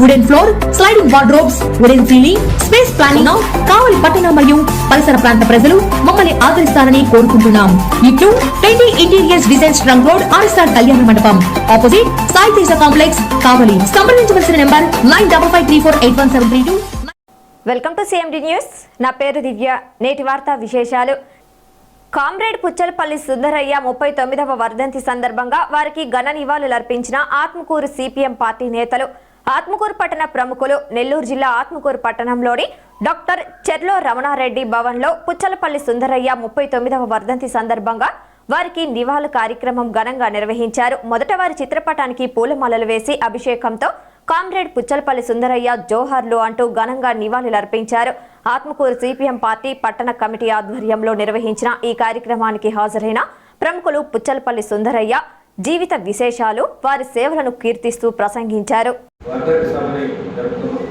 wooden floor sliding wardrobes wooden ceiling space planning Kavali పట్టణ మరియు పరిసర ప్రాంత ప్రజలు మమ్మల్ని ఆదరిస్తారని కోరుకుంటున్నాం. ఇట్లు twenty interiors design trunk road RSR Kalyana Mandapam. Opposite Sai Teja complex Kavali. సంప్రదించవలసిన number nine double five three four eight one seven three two. Welcome to CMD news నా పేరు దివ్య. నేటి వార్తా విశేషాలు. కామ్రేడ్ పుచ్చలపల్లి సుందరయ్య ముప్పై తొమ్మిదవ వర్ధంతి సందర్భంగా వారికి ఘన నివాళులర్పించిన ఆత్మకూరు సిపిఎం పార్టీ నేతలు ఆత్మకూరు పట్టణ ప్రముఖులు నెల్లూరు జిల్లా ఆత్మకూరు పట్టణంలోని డాక్టర్ చెర్లో రమణారెడ్డి భవన్లో పుచ్చలపల్లి సుందరయ్య ముప్పై తొమ్మిదవ వర్ధంతి సందర్భంగా వారికి నివాళుల కార్యక్రమం ఘనంగా నిర్వహించారు. మొదట వారి చిత్రపటానికి పూలమాలలు వేసి అభిషేకంతో కామ్రేడ్ పుచ్చలపల్లి సుందరయ్య జోహర్లు అంటూ ఘనంగా నివాళులర్పించారు ఆత్మకూరు సిపిఎం పార్టీ పట్టణ కమిటీ ఆధ్వర్యంలో నిర్వహించిన ఈ కార్యక్రమానికి హాజరైన ప్రముఖులు పుచ్చలపల్లి సుందరయ్య జీవిత విశేషాలు వారి సేవలను కీర్తిస్తూ ప్రసంగించారు. వర్ధంతి సభని జరుపుతున్నాం.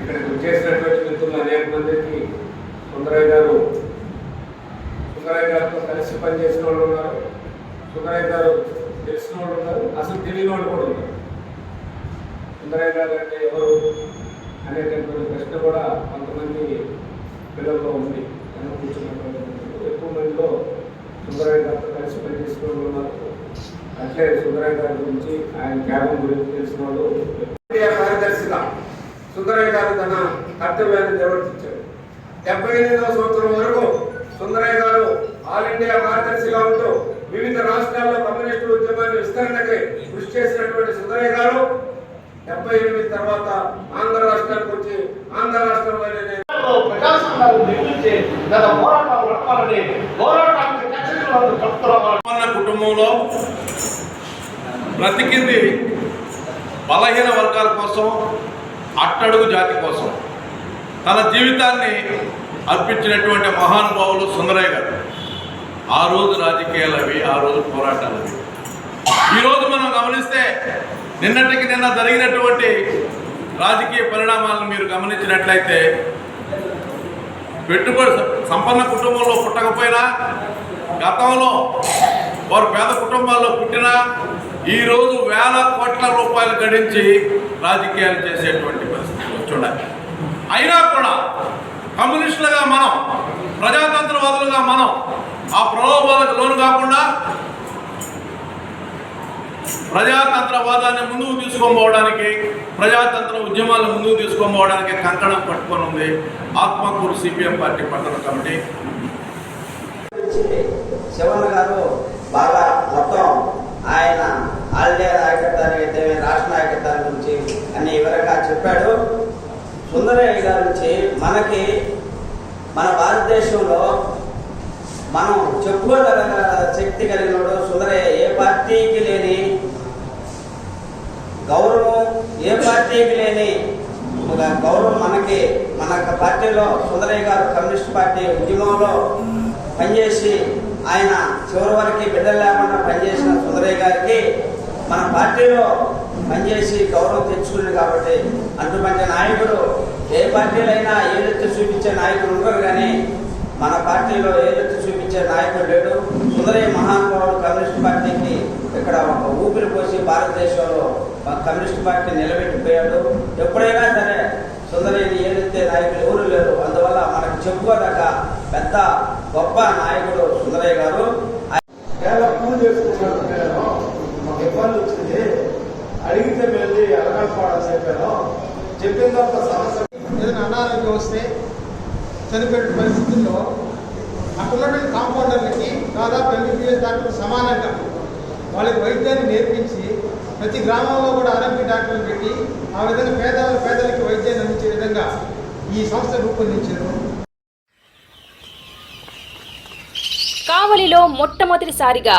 ఇక్కడికి వచ్చేసినటువంటి మిత్రులు అనేక మందికి సుందరయ్య గారు సుందరయ్య గారితో కలిసి పనిచేసిన వాళ్ళు ఉన్నారు. సుందరయ్య గారు తెలిసిన వాళ్ళు ఉన్నారు అసలు తెలియని వాళ్ళు కూడా ఉన్నారు. సుందరయ్య గారు అంటే ఎవరు అనేటటువంటి ప్రశ్న కూడా కొంతమంది పిల్లల్లో ఉంది. అని కూర్చున్నటువంటి ఎక్కువ మందిలో సుందరయ్య గారితో కలిసి పనిచేసిన వాళ్ళు ఉన్నారు. అట్లే సుందరయ్య గారి గురించి ఆయన త్యాగం గురించి తెలిసిన వాళ్ళు ఇండియా కార్యదర్శిగా సుందరయ్య గారు తన కర్తవ్యాన్ని నిర్వర్తించారు. డెబ్బై ఎనిమిదవ సంవత్సరం వరకు సుందరయ్య గారు ఆల్ ఇండియా కార్యదర్శిగా ఉంటూ వివిధ రాష్ట్రాల్లో కమ్యూనిస్టు ఉద్యమాన్ని విస్తరణకి కృషి చేసినటువంటి సుందరయ్య గారు డెబ్బై ఎనిమిది తర్వాత ఆంధ్ర రాష్ట్రానికి వచ్చి ఆంధ్ర రాష్ట్రంలోనే మన కుటుంబంలో బ్రతికింది బలహీన వర్గాల కోసం అట్టడుగు జాతి కోసం. తన జీవితాన్ని అర్పించినటువంటి మహానుభావులు సుందరయ్య గారు. ఆ రోజు రాజకీయాలు అవి ఆ రోజు పోరాటాలు అవి. ఈరోజు మనం గమనిస్తే నిన్నటికి నిన్న జరిగినటువంటి రాజకీయ పరిణామాలను మీరు గమనించినట్లయితే పెట్టుబడి సంపన్న కుటుంబంలో పుట్టకపోయినా గతంలో వారు పేద కుటుంబాల్లో పుట్టినా ఈరోజు వేల కోట్ల రూపాయలు గడించి రాజకీయాలు చేసేటువంటి పరిస్థితి చూడాలి అయినా కూడా కమ్యూనిస్టులుగా మనం ప్రజాతంత్రవాదులుగా మనం ఆ ప్రలోభాలకు లోను కాకుండా ప్రజాతంత్రవాదాన్ని ముందుకు తీసుకొని ప్రజాతంత్ర ఉద్యమాలను ముందుకు తీసుకొని కంకణం పట్టుకొని ఉంది ఆత్మకూరు సిపిఎం పార్టీ పట్టణ కమిటీ. శివన్ గారు సుందరయ్య గారి నుంచి మనకి మన భారతదేశంలో మనం చెప్పుకోగల శక్తి కలిగినోడు సుందరయ్య. ఏ పార్టీకి లేని గౌరవం ఏ పార్టీకి లేని ఒక గౌరవం మనకి. మన పార్టీలో సుందరయ్య గారు కమ్యూనిస్ట్ పార్టీ ఉద్యమంలో పనిచేసి ఆయన చివరి వరకు బిడ్డలు లేకుండా పనిచేసిన సుందరయ్య గారికి మన పార్టీలో పనిచేసి గౌరవం తెచ్చుకున్నాడు కాబట్టి అటువంటి నాయకుడు ఏ పార్టీలైనా ఏదైతే చూపించే నాయకుడు ఉండరు కానీ మన పార్టీలో ఏదైతే చూపించే నాయకుడు లేడు. సుందరయ్య మహానుభావుడు కమ్యూనిస్ట్ పార్టీకి ఇక్కడ ఒక ఊపిరి పోసి భారతదేశంలో మన కమ్యూనిస్ట్ పార్టీ నిలబెట్టిపోయాడు. ఎప్పుడైనా సరే సుందరయ్యని ఏదైతే నాయకులు ఎవరు లేరు. అందువల్ల మనకు చెప్పుకోదగ్గ పెద్ద గొప్ప నాయకుడు సుందరయ్య గారు. పూజ చేసుకున్నాడు నేను మాకు ఇబ్బంది వచ్చింది అడిగితే వెళ్ళి చెప్పాను సమస్య ఏదైనా అనారోగ్యం వస్తే చనిపోయిన పరిస్థితుల్లో అక్కడున్నటువంటి కాంపౌండర్లకి దాదాపు ఎంబీబీఎస్ డాక్టర్ సమానంగా వాళ్ళకి వైద్యాన్ని నేర్పించి ప్రతి గ్రామంలో కూడా ఆరోగ్య డాక్టర్లు పెట్టి ఆ విధంగా పేద పేదలకి వైద్యాన్ని అందించే విధంగా ఈ సంస్థ రూపొందించారు. కావలిలో మొట్టమొదటిసారిగా